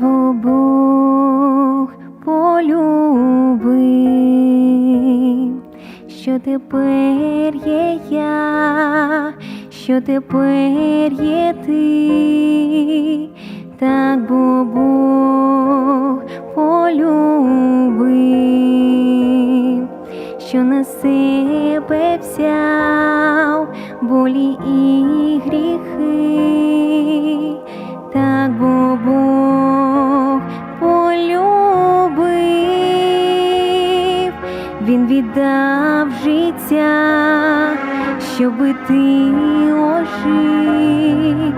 Бо Бог полюбив, що тепер є я, що тепер є ти, так бо Бог полюбив, що на себе взяв болі і гріхи, так бо Бог віддав життя, щоби ти ожив,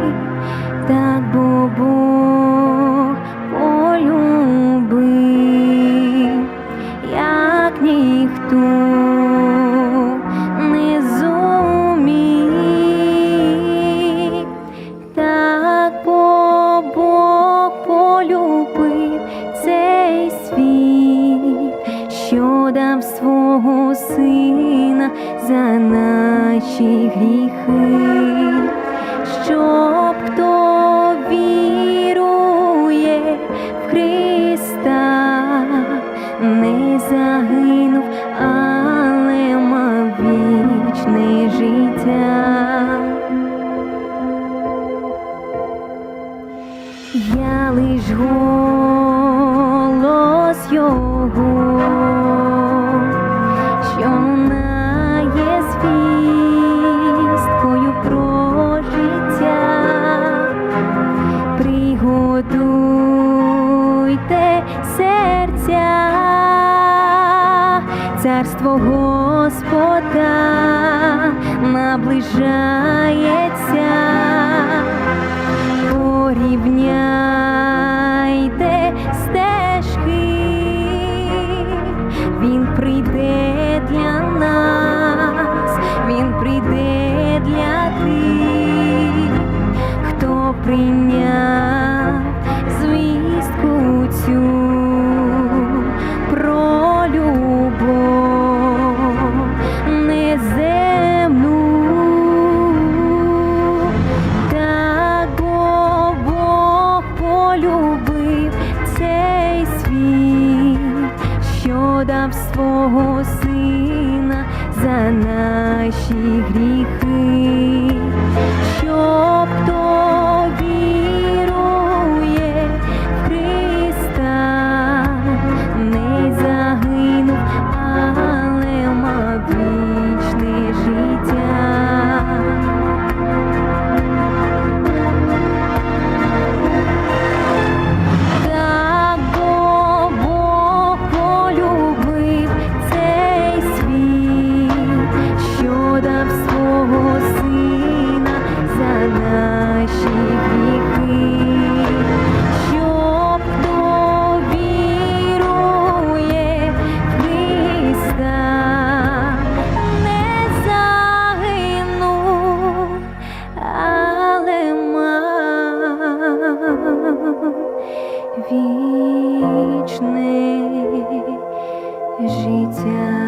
так бо Бог полюбив, як ніхто що свого сина за наші гріхи, щоб хто вірує в Христа, не загинув, але мав вічне життя. Я лиш голос його, Приготуйте серця, царство Господа наближається що дав свого сина за наші гріхи, щоб хто вічне життя.